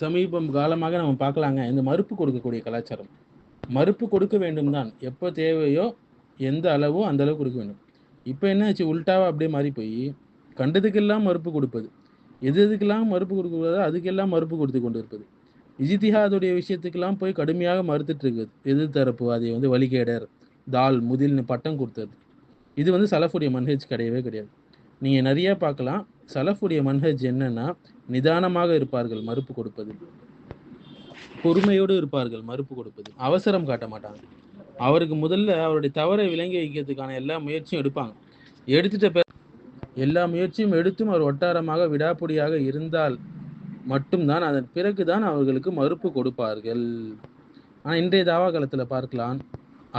சமீபம் காலமாக நம்ம பார்க்கலாங்க. இந்த மறுப்பு கொடுக்கக்கூடிய கலாச்சாரம். மறுப்பு கொடுக்க வேண்டும் தான் எப்போ தேவையோ எந்த அளவோ அந்த அளவு கொடுக்க வேண்டும். இப்போ என்ன ஆச்சு? உல்டாவா அப்படியே மாறி போய் கண்டதுக்கெல்லாம் மறுப்பு கொடுப்பது. எது எதுக்கெல்லாம் மறுப்பு கொடுக்கக்கூடாதோ அதுக்கெல்லாம் மறுப்பு கொடுத்து கொண்டு இருப்பது இஜித்திஹாதுடைய விஷயத்துக்கெல்லாம் போய் கடுமையாக மறுத்துட்டு இருக்குது. எதிர்த்தரப்பு அதை வந்து வழிகேடர் தால் முதில்னு பட்டம் கொடுத்தது. இது வந்து சலஃபுடைய மன்ஹெஜ் கிடையவே கிடையாது. நீங்கள் நிறைய பார்க்கலாம். சலஃபுடைய மன்ஹெஜ் என்னன்னா நிதானமாக இருப்பார்கள் மறுப்பு கொடுப்பது. பொறுமையோடு இருப்பார்கள் மறுப்பு கொடுப்பது. அவசரம் காட்ட மாட்டாங்க. அவருக்கு முதல்ல அவருடைய தவறை விளங்கி வைக்கிறதுக்கான எல்லா முயற்சியும் எடுப்பாங்க. எடுத்துட்ட பிறகு எல்லா முயற்சியும் எடுத்தும் அவர் ஒட்டாரமாக விடாப்புடியாக இருந்தால் மட்டும்தான் அதன் பிறகுதான் அவர்களுக்கு மறுப்பு கொடுப்பார்கள். ஆனால் இன்றைய தாவா காலத்தில் பார்க்கலாம்.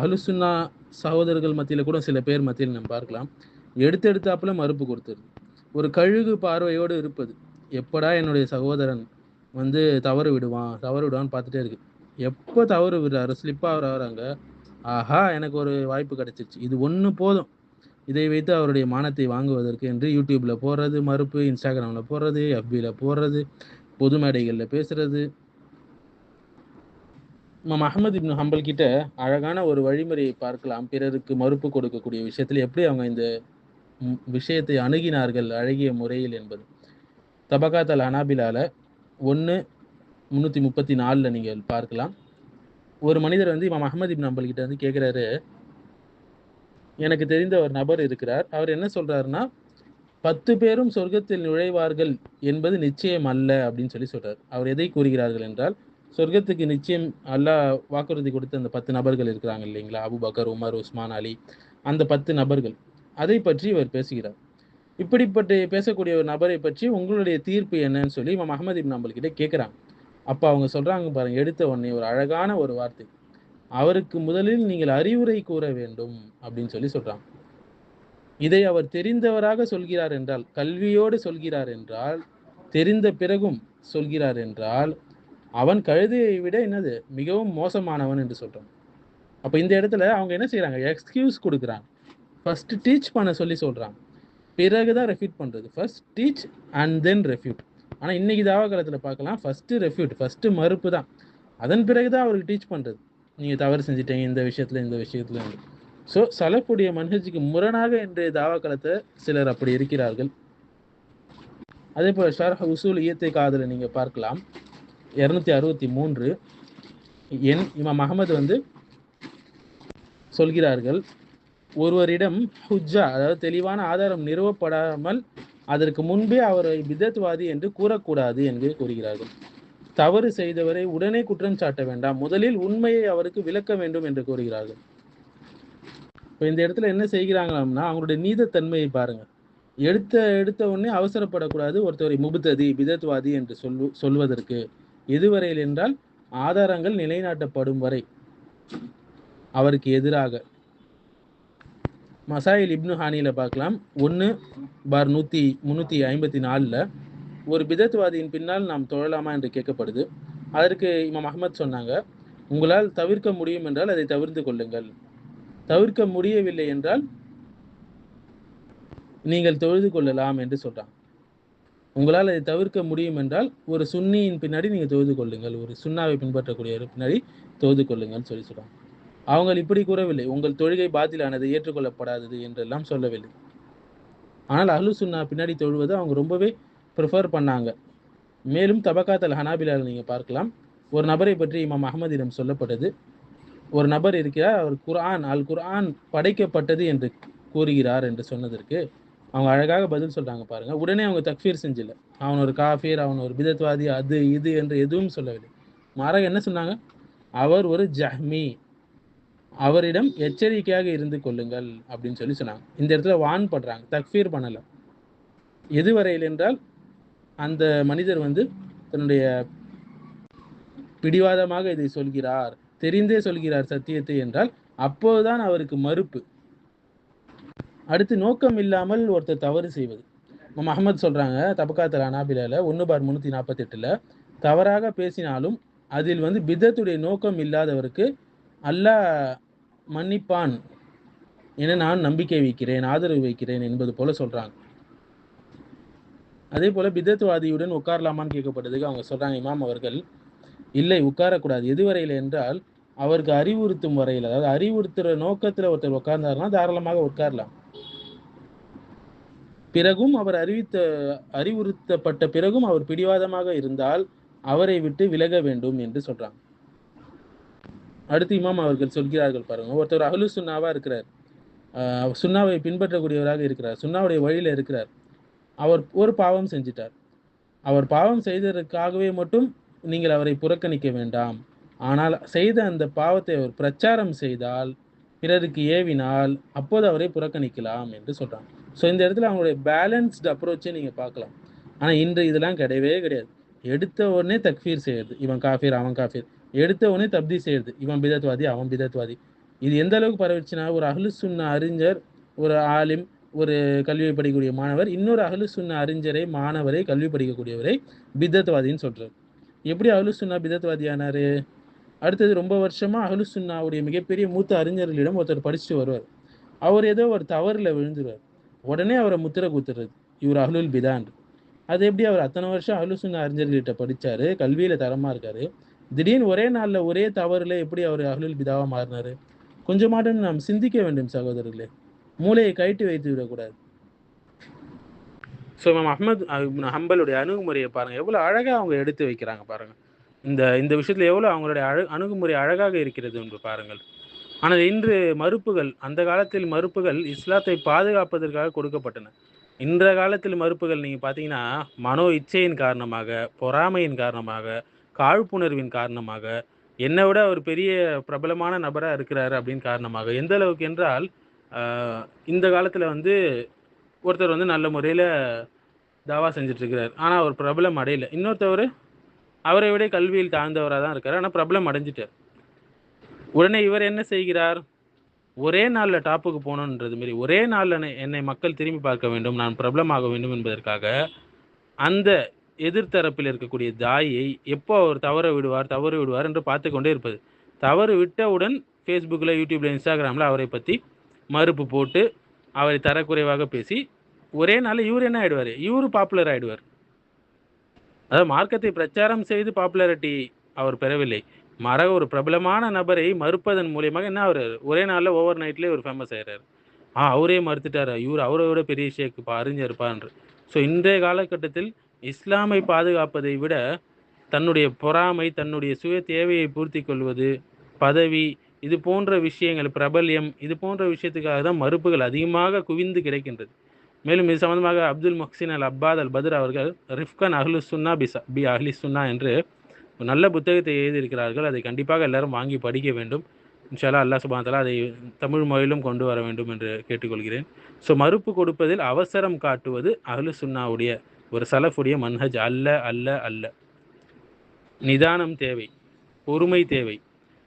அலுசுன்னா சகோதரர்கள் மத்தியில் கூட சில பேர் மத்தியில் நம்ம பார்க்கலாம். எடுத்து எடுத்தாப்புல மறுப்பு கொடுத்துருது ஒரு கழுகு பார்வையோடு இருப்பது. எப்படா என்னுடைய சகோதரன் வந்து தவறு விடுவான் தவறு விடுவான்னு பார்த்துட்டே இருக்கு. எப்போ தவறு விடுறாரு? ஸ்லிப்பாக வராங்க ஆஹா எனக்கு ஒரு வாய்ப்பு கிடைச்சிருச்சு. இது ஒன்று போதும். இதை வைத்து அவருடைய மானத்தை வாங்குவதற்கு என்று யூடியூப்பில் போடுறது மறுப்பு இன்ஸ்டாகிராமில் போடுறது எஃபியில் போடுறது பொது மேடைகளில் பேசுறது. நம்ம அஹமது இப்னு ஹம்பல் கிட்ட அழகான ஒரு வழிமுறையை பார்க்கலாம். பிறருக்கு மறுப்பு கொடுக்கக்கூடிய விஷயத்தில் எப்படி அவங்க இந்த விஷயத்தை அணுகினார்கள் அழகிய முறையில் என்பது. தபகாத் அல் அனாபிலால ஒன்று முந்நூற்றி முப்பத்தி நாலில் நீங்கள் பார்க்கலாம். ஒரு மனிதர் வந்து இமாம் அஹமது இப்னு அம்பல்கிட்ட வந்து கேட்குறாரு எனக்கு தெரிந்த ஒரு நபர் இருக்கிறார். அவர் என்ன சொல்கிறாருன்னா பத்து பேரும் சொர்க்கத்தில் நுழைவார்கள் என்பது நிச்சயம் அல்ல அப்படின்னு சொல்லி சொல்கிறார் அவர் எதை கூறுகிறார்கள் என்றால் சொர்க்கத்துக்கு நிச்சயம் அல்லாஹ் வாக்குறுதி கொடுத்த அந்த பத்து நபர்கள் இருக்கிறாங்க இல்லைங்களா? Abu Bakr Umar Usman Ali. அந்த பத்து நபர்கள். அதை பற்றி இவர் பேசுகிறார். இப்படிப்பட்ட பேசக்கூடிய ஒரு நபரை பற்றி உங்களுடைய தீர்ப்பு என்னன்னு சொல்லி இமாம் அஹமது இப்னு ஹம்பல் கிட்ட கேட்குறாங்க அப்போ அவங்க சொல்கிறாங்க பாருங்க எடுத்த உடனே ஒரு அழகான ஒரு வார்த்தை. அவருக்கு முதலில் நீங்கள் அறிவுரை கூற வேண்டும் அப்படின்னு சொல்லி சொல்கிறாங்க இதை அவர் தெரிந்தவராக சொல்கிறார் என்றால் கல்வியோடு சொல்கிறார் என்றால் தெரிந்த பிறகும் சொல்கிறார் என்றால் அவன் கழுதையை விட என்னது? மிகவும் மோசமானவன் என்று சொல்கிறான் அப்போ இந்த இடத்துல அவங்க என்ன செய்கிறாங்க எக்ஸ்கியூஸ் கொடுக்குறாங்க. ஃபஸ்ட்டு டீச் பண்ண சொல்லி பிறகு பிறகுதான் ரெஃப்யூட் பண்றது. First teach and then refute ஆனா இன்னைக்கு தாவா காலத்துல பார்க்கலாம் ஃபர்ஸ்ட் ரெஃப்யூட் ஃபர்ஸ்ட் மறுப்பு தான். அதன் பிறகு தான் அவருக்கு டீச் பண்றது. நீங்க தவறு செஞ்சிட்டீங்க இந்த விஷயத்துல இந்த விஷயத்துல. ஸோ சலப்புடைய மன்ஹஜுக்கு முரணாக இன்றைய தாவா சிலர் அப்படி இருக்கிறார்கள். அதே போல் ஷர்ஹ் உசூல் இயத்தை காதில் நீங்க பார்க்கலாம். இருநூத்தி அறுபத்தி மூன்று. என் இமாம் அகமது வந்து சொல்கிறார்கள் ஒருவரிடம் ஹுஜ்ஜா அதாவது தெளிவான ஆதாரம் நிறுவப்படாமல் அதற்கு முன்பே அவரை விதத்வாதி என்று கூறக்கூடாது என்று கூறுகிறார்கள். தவறு செய்தவரை உடனே குற்றம் சாட்ட வேண்டாம். முதலில் உண்மையை அவருக்கு விளக்க வேண்டும் என்று கூறுகிறார்கள். இப்போ இந்த இடத்துல என்ன செய்கிறாங்களாம்னா அவங்களுடைய நீதத்தன்மையை பாருங்க எடுத்த எடுத்த உடனே அவசரப்படக்கூடாது. ஒருத்தரை முபுத்ததி விதத்துவாதி என்று சொல்லு சொல்வதற்கு எதுவரையில் என்றால் ஆதாரங்கள் நிலைநாட்டப்படும் வரை அவருக்கு எதிராக மசாயில் இப்னு ஹானியில் பார்க்கலாம். ஒன்று பார் நூற்றி முந்நூற்றி ஐம்பத்தி நாலில் ஒரு பிதத்வாதியின் பின்னால் நாம் தொழலாமா என்று கேட்கப்படுது. அதற்கு இமாம் அஹ்மத் சொன்னாங்க உங்களால் தவிர்க்க முடியும் என்றால் அதை தவிர்த்து கொள்ளுங்கள். தவிர்க்க முடியவில்லை என்றால் நீங்கள் தொழுது கொள்ளலாம் என்று சொல்கிறான் உங்களால் அதை தவிர்க்க முடியும் என்றால் ஒரு சுன்னியின் பின்னாடி நீங்கள் தொழுது கொள்ளுங்கள். ஒரு சுண்ணாவை பின்பற்றக்கூடிய பின்னாடி தொழுது கொள்ளுங்கள்னு சொல்லி சொல்கிறான் அவங்க இப்படி கூறவில்லை. உங்கள் தொழுகை பாத்திலானது ஏற்றுக்கொள்ளப்படாதது என்றெல்லாம் சொல்லவில்லை. ஆனால் அஹ்லு சுன்னா பின்னாடி தொழுவது அவங்க ரொம்பவே ப்ரிஃபர் பண்ணாங்க. மேலும் தபக்காத் அல் ஹனாபிலால் நீங்கள் பார்க்கலாம். ஒரு நபரை பற்றி இமாம் அகமதிடம் சொல்லப்பட்டது. ஒரு நபர் இருக்கிறார் அவர் குர்ஆன் அல் குர்ஆன் படைக்கப்பட்டது என்று கூறுகிறார் என்று சொன்னதற்கு அவங்க அழகாக பதில் சொல்கிறாங்க பாருங்கள் உடனே அவங்க தக்ஃபீர் செஞ்சல. அவன் ஒரு காஃபீர் அவன் ஒரு பிதத்வாதி அது இது என்று எதுவும் சொல்லவில்லை. மாறாக என்ன சொன்னாங்க? அவர் ஒரு ஜஹ்மி. அவரிடம் எச்சரிக்கையாக இருந்து கொள்ளுங்கள் அப்படின்னு சொல்லி சொன்னாங்க. இந்த இடத்துல வான் பண்றாங்க தக்ஃபீர் பண்ணலை. எதுவரையில் என்றால் அந்த மனிதர் வந்து தன்னுடைய பிடிவாதமாக இதை சொல்கிறார். தெரிந்தே சொல்கிறார் சத்தியத்தை என்றால் அப்போதுதான் அவருக்கு மறுப்பு. அடுத்து நோக்கம் இல்லாமல் ஒருத்தர் தவறு செய்வது. நம்ம அகமது சொல்றாங்க தபக்காத்தல் அனாபிலால ஒன்று பார் முந்நூற்றி நாற்பத்தெட்டில் தவறாக பேசினாலும் அதில் வந்து பிதத்துடைய நோக்கம் இல்லாதவருக்கு அல்லாஹ் மன்னிப்பான் என நான் நம்பிக்கை வைக்கிறேன் ஆதரவு வைக்கிறேன் என்பது போல சொல்றாங்க. அதே போல பிதத்துவாதியுடன் உட்காரலாமான்னு கேட்கப்பட்டதுக்கு அவங்க சொல்றாங்க இமாம் அவர்கள் இல்லை உட்காரக்கூடாது. எதுவரையில் என்றால் அவருக்கு அறிவுறுத்தும் வரையில். அதாவது அறிவுறுத்துற நோக்கத்துல ஒருத்தர் உட்கார்ந்தாருன்னா தாராளமாக உட்காரலாம். பிறகும் அவர் அறிவித்த அறிவுறுத்தப்பட்ட பிறகும் அவர் பிடிவாதமாக இருந்தால் அவரை விட்டு விலக வேண்டும் என்று சொல்றாங்க. அடுத்து இமாம் அவர்கள் சொல்கிறார்கள் பாருங்க. ஒருத்தர் அகலு சுன்னாவா இருக்கிறார். ஆஹ் சுன்னாவை பின்பற்றக்கூடியவராக இருக்கிறார். சுன்னாவுடைய வழியில இருக்கிறார். அவர் ஒரு பாவம் செஞ்சிட்டார். அவர் பாவம் செய்ததற்காகவே மட்டும் நீங்கள் அவரை புறக்கணிக்க வேண்டாம். ஆனால் செய்த அந்த பாவத்தை அவர் பிரச்சாரம் செய்தால் பிறருக்கு ஏவினால் அப்போது அவரை புறக்கணிக்கலாம் என்று சொல்றாங்க. ஸோ இந்த இடத்துல அவங்களுடைய பேலன்ஸ்டு அப்ரோச்சை நீங்கள் பார்க்கலாம். ஆனால் இன்று இதெல்லாம் கிடையவே கிடையாது. எடுத்த உடனே தக்ஃபீர் செய்யறது. இவன் காஃபீர் அவன் காஃபீர். எடுத்த உடனே தப்தி செய்யறது. இவன் பிதத்வாதி அவன் பிதத்வாதி. இது எந்த அளவுக்கு பரவிச்சுன்னா ஒரு அகலு சுண்ண அறிஞர் ஒரு ஆலிம் ஒரு கல்வியை படிக்கக்கூடிய மாணவர் இன்னொரு அகலு சுண்ண அறிஞரை மாணவரை கல்வி படிக்கக்கூடியவரை பிதத்வாதின்னு சொல்றாரு. எப்படி அகலு சுண்ணா பிதத்வாதியானாரு? அடுத்தது ரொம்ப வருஷமா அகலு சுண்ணாவுடைய மிகப்பெரிய மூத்த அறிஞர்களிடம் ஒருத்தர் படிச்சுட்டு வருவார். அவர் ஏதோ ஒரு தவறுல விழுந்துருவார். உடனே அவரை முத்திர கூத்துறது. இவர் அகலுல் பிதான். அது எப்படி அவர் அத்தனை வருஷம் அகலு சுண்ணா அறிஞர்கள்கிட்ட படிச்சாரு? கல்வியில தரமா இருக்காரு. திடீர்னு ஒரே நாளில் ஒரே தவறுல எப்படி அவர் அகலில் பிதாவாக மாறினாரு? கொஞ்சமாட்டும் நாம் சிந்திக்க வேண்டும் சகோதரர்களே. மூளையை கழட்டி வைத்து விடக்கூடாது. ஸோ மேம் அஹமத் ஹம்பலுடைய அணுகுமுறையை பாருங்கள் எவ்வளோ அழகாக அவங்க எடுத்து வைக்கிறாங்க பாருங்கள் இந்த இந்த விஷயத்தில் எவ்வளோ அவங்களுடைய அழு அணுகுமுறை அழகாக இருக்கிறது என்று பாருங்கள். ஆனால் இன்று மறுப்புகள் அந்த காலத்தில் மறுப்புகள் இஸ்லாத்தை பாதுகாப்பதற்காக கொடுக்கப்பட்டன. இன்ற காலத்தில் மறுப்புகள் நீங்கள் பார்த்தீங்கன்னா மனோ இச்சையின் காரணமாக பொறாமையின் காரணமாக காழ்ப்புணர்வின் காரணமாக என்னை விட ஒரு பெரிய பிரபலமான நபராக இருக்கிறாரு அப்படின்னு காரணமாக. எந்த அளவுக்கு என்றால் இந்த காலத்தில் வந்து ஒருத்தர் வந்து நல்ல முறையில் தாவா செஞ்சிட்ருக்கிறார். ஆனால் அவர் பிரபலம் அடையலை. இன்னொருத்தவர் அவரை விட கல்வியில் தாழ்ந்தவராக தான் இருக்கார். ஆனால் பிரபலம் அடைஞ்சிட்டார். உடனே இவர் என்ன செய்கிறார்? ஒரே நாளில் டாப்புக்கு போகணுன்றது மாரி ஒரே நாளில் என்னை- என்னை மக்கள் திரும்பி பார்க்க வேண்டும் நான் பிரபலமாக வேண்டும் என்பதற்காக அந்த எதிர்த்தரப்பில் இருக்கக்கூடிய தாயை எப்போ அவர் தவற விடுவார் தவறு விடுவார் என்று பார்த்து கொண்டே இருப்பது. தவறு விட்டவுடன் ஃபேஸ்புக்கில் யூடியூப்ல இன்ஸ்டாகிராமில் அவரை பற்றி மறுப்பு போட்டு அவரை தரக்குறைவாக பேசி ஒரே நாள் இவர் என்ன ஆகிடுவார் இவர் பாப்புலர் ஆயிடுவார். அதாவது மார்க்கத்தை பிரச்சாரம் செய்து பாப்புலாரிட்டி அவர் பெறவில்லை. மர ஒரு பிரபலமான நபரை மறுப்பதன் மூலியமாக என்ன அவர் ஒரே நாளில் ஓவர் நைட்லேயே ஒரு ஃபேமஸ் ஆகிறார் ஆ அவரே மறுத்துட்டார்? இவர் அவரை விட பெரிய ஷேக்கு பா அறிஞர்ப்பான்று ஸோ இன்றைய காலகட்டத்தில் இஸ்லாமை பாதுகாப்பதை விட தன்னுடைய பொறாமை தன்னுடைய சுய தேவையை பூர்த்தி கொள்வது பதவி இது போன்ற விஷயங்கள் பிரபல்யம் இது போன்ற விஷயத்துக்காக தான் மறுப்புகள் அதிகமாக குவிந்து கிடைக்கின்றது. மேலும் இது சம்பந்தமாக அப்துல் மொஹ்சின் அல் அப்பாத் அல் பத்ர் அவர்கள் ரிஃப்கன் அஹ்லு சுன்னா பி ச- பி அஹ்லி சுன்னா என்று ஒரு நல்ல புத்தகத்தை எழுதியிருக்கிறார்கள். அதை கண்டிப்பாக எல்லாரும் வாங்கி படிக்க வேண்டும். இன்ஷாலா அல்லாஹ் சுப்ஹானஹு அதை தமிழ் மொழியிலும் கொண்டு வர வேண்டும் என்று கேட்டுக்கொள்கிறேன். ஸோ மறுப்பு கொடுப்பதில் அவசரம் காட்டுவது அஹ்லு சுன்னாவுடைய ஒரு சலஃபுடைய மன்ஹஜ் அல்ல அல்ல அல்ல. நிதானம் தேவை பொறுமை தேவை.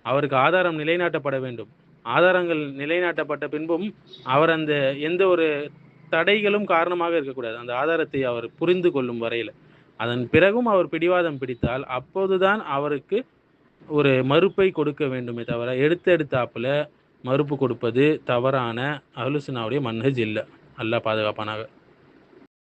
அவருக்கு ஆதாரம் நிலைநாட்டப்பட வேண்டும். ஆதாரங்கள் நிலைநாட்டப்பட்ட பின்பும் அவர் அந்த எந்த ஒரு தடைகளும் காரணமாக இருக்கக்கூடாது. அந்த ஆதாரத்தை அவர் புரிந்து கொள்ளும் வரையில். அதன் பிறகும் அவர் பிடிவாதம் பிடித்தால் அப்போதுதான் அவருக்கு ஒரு மறுப்பை கொடுக்க வேண்டுமே தவிர எடுத்தெடுத்தாப்புல மறுப்பு கொடுப்பது தவறான அஹ்லுசுன்னாவுடைய மன்ஹஜ் இல்லை. அல்லா பாதுகாப்பானாக.